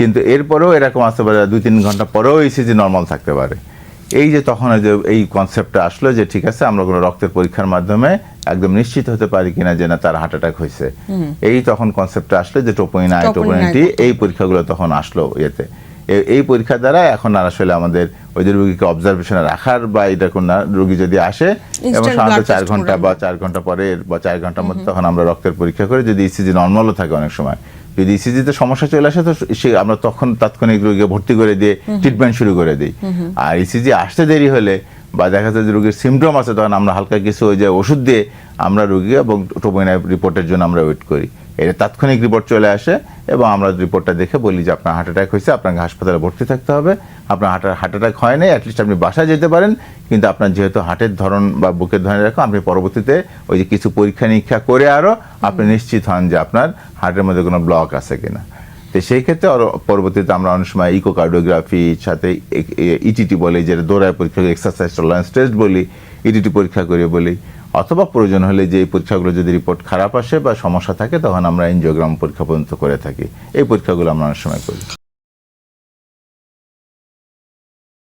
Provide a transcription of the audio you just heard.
কিন্তু এরপরেও এরকম আসতে পারে দুই তিন ঘণ্টা পরেও ইসিজি নর্মাল থাকতে পারে। এই যে তখন যে এই কনসেপ্টটা আসলো যে ঠিক আছে আমরা কোনো রক্তের পরীক্ষার মাধ্যমে একদম নিশ্চিত হতে পারি কিনা যে না তার হার্ট অ্যাটাক হয়েছে। এই তখন কনসেপ্টটা আসলো যে টোপোইন আই টোপোইন টি এই পরীক্ষাগুলো তখন আসলো ইয়েতে। এই পরীক্ষা দ্বারা এখন আর আসলে আমাদের ওই যে রুগীকে অবজারভেশনে রাখার বা এটা কোন রুগী যদি আসে এবং সাধারণত চার ঘণ্টা বা চার ঘণ্টা পরে বা চার ঘণ্টার মধ্যে তখন আমরা রক্তের পরীক্ষা করে যদি ইসিজি নর্মালও থাকে অনেক সময়। যদি ইসিজিতে সমস্যা চলে আসে তো সে আমরা তখন তাৎক্ষণিক রোগীকে ভর্তি করে দিয়ে ট্রিটমেন্ট শুরু করে দিই। আর ইসিজি আসতে দেরি হলে বা দেখা যায় যে রোগীর সিমটম আছে তখন আমরা হালকা কিছু ওই যে ওষুধ দিয়ে আমরা রোগী এবং টোপোইনা রিপোর্টের জন্য আমরা ওয়েট করি। এটা তাৎক্ষণিক রিপোর্ট চলে আসে এবং আমরা রিপোর্টটা দেখে বলি যে আপনার হার্ট অ্যাটাক হয়েছে, আপনাকে হাসপাতালে ভর্তি থাকতে হবে। আপনার হার্ট হার্ট অ্যাটাক হয় নাই অ্যাটলিস্ট আপনি বাসায় যেতে পারেন। কিন্তু আপনার যেহেতু হার্টের ধরন বা বুকের ধরন রাখো আপনি পরবর্তীতে ওই যে কিছু পরীক্ষা নিরীক্ষা করে আরও আপনি নিশ্চিত হন যে আপনার হার্টের মধ্যে কোনো ব্লক আছে কিনা। তো সেই ক্ষেত্রে পরবর্তীতে আমরা অনেক সময় ইকোকার্ডিওগ্রাফির সাথে ইটিটি বলি, যেটা দৌড়ায় পরীক্ষা এক্সারসাইজ টলারেন্স টেস্ট বলি ইটিটি পরীক্ষা করে বলি। অথবা প্রয়োজন হলে যে এই পরীক্ষাগুলো যদি রিপোর্ট খারাপ আসে বা সমস্যা থাকে, তখন আমরা এনজিওগ্রাম পরীক্ষা পর্যন্ত করে থাকি। এই পরীক্ষাগুলো আমরা অনেক সময় করি।